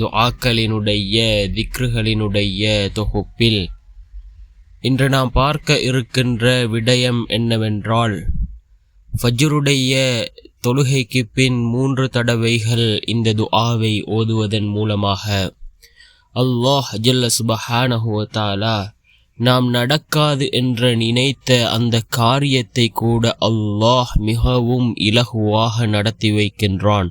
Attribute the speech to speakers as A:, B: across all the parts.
A: துஆக்களினுடைய திக்ருகளினுடைய தொகுப்பில் இன்று நாம் பார்க்க இருக்கின்ற விடயம் என்னவென்றால் ஃபஜ்ருடைய தொழுகைக்கு பின் மூன்று தடவைகள் இந்த துஆவை ஓதுவதன் மூலமாக அல்லாஹ் ஜல்ல சுபஹானஹுவத்தாலா நாம் நடக்காது என்று நினைத்த அந்த காரியத்தை கூட அல்லாஹ் மிகவும் இலகுவாக நடத்தி வைக்கின்றான்.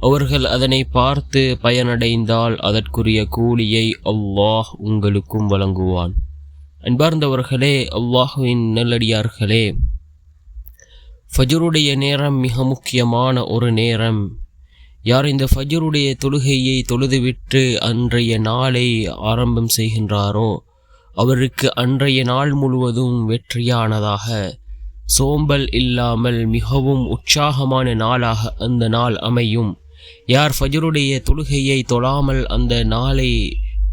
A: அவர்கள் அதனை பார்த்து பயனடைந்தால் அதற்குரிய கூலியை அல்லாஹ் உங்களுக்கும் வழங்குவான். அன்பார்ந்தவர்களே அல்லாஹுவின் நல்லடியார்களே ஃபஜருடைய நேரம் மிக முக்கியமான ஒரு நேரம். யார் இந்த ஃபஜருடைய தொழுகையை தொழுதுவிட்டு அன்றைய நாளை ஆரம்பம் செய்கின்றாரோ அவருக்கு அன்றைய நாள் முழுவதும் வெற்றியானதாக சோம்பல் இல்லாமல் மிகவும் உற்சாகமான நாளாக அந்த நாள் அமையும். யார் ஃபஜருடைய தொழுகையை தொழாமல் அந்த நாளை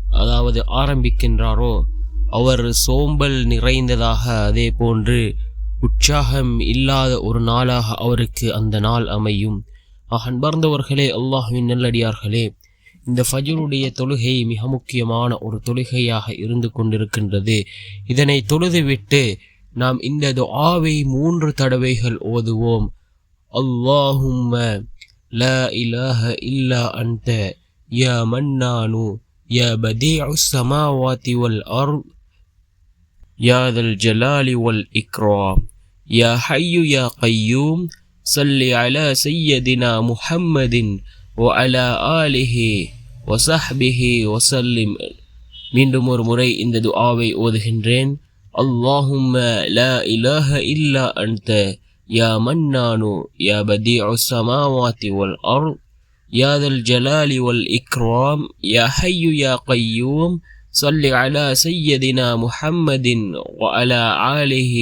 A: அதாவது ஆரம்பிக்கின்றாரோ அவர் சோம்பல் நிறைந்ததாக அதே போன்று உற்சாகம் இல்லாத ஒரு நாளாக அவருக்கு அந்த நாள் அமையும். அன்பர்ந்தவர்களே அல்லாஹுவின் நல்லடியார்களே இந்த ஃபஜருடைய தொழுகை மிக முக்கியமான ஒரு தொழுகையாக இருந்து கொண்டிருக்கின்றது. இதனை தொழுதுவிட்டு நாம் இந்த துஆவை மூன்று தடவைகள் ஓதுவோம். அல்லாஹும்ம لا إله إلا أنت يا منان يا بديع السماوات والأرض يا ذا الجلال والإكرام يا حي يا قيوم صل على سيدنا محمد وعلى آله وصحبه وسلم மீண்டும் ஒரு முறை இந்த துஆவை ஓதுகின்றேன் அல்லாஹும்ம லா இலாஹ இல்லா அன்த யா மன்னானு யா بديع السماوات والأرض يا ذا الجلال والإكرام يا حي يا قيوم صل على سيدنا محمد وعلى آله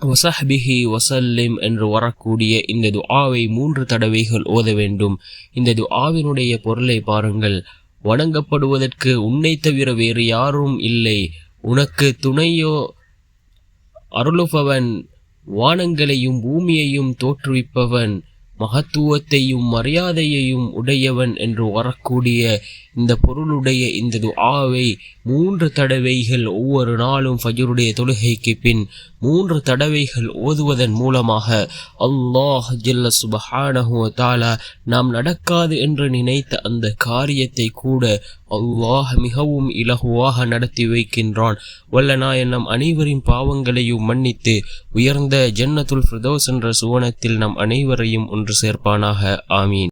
A: வசஹ்பிஹி வசல்லிம் என்று வரக்கூடிய இந்த துஆவை மூன்று தடவைகள் ஓத வேண்டும் இந்த துஆவினுடைய பொருளை பாருங்கள் வணங்கப்படுவதற்கு உன்னை தவிர வேறு யாரும் இல்லை உனக்கு துணையோ அருளுபவன் வானங்களையும் பூமியையும் தோற்றுவிப்பவன் மகத்துவத்தையும் மரியாதையையும் உடையவன் என்று வரக்கூடிய இந்த பொருளுடைய இந்த துஆவை மூன்று தடவைகள் ஒவ்வொரு நாளும் ஃபஜருடைய தொழுகைக்கு பின் மூன்று தடவைகள் ஓதுவதன் மூலமாக அல்லாஹ் ஜில்ல சுபஹானஹு தாலா நாம் நடக்காது என்று நினைத்த அந்த காரியத்தை கூட அல்லாஹ் மிகவும் இலகுவாக நடத்தி வைக்கின்றான். வல்லநாயன் நம் அனைவரின் பாவங்களையும் மன்னித்து உயர்ந்த ஜன்னத்துல் ஃபிரதோஸ் என்ற சுவனத்தில் நம் அனைவரையும் ஒன்று சேர்ப்பானாக. ஆமீன்.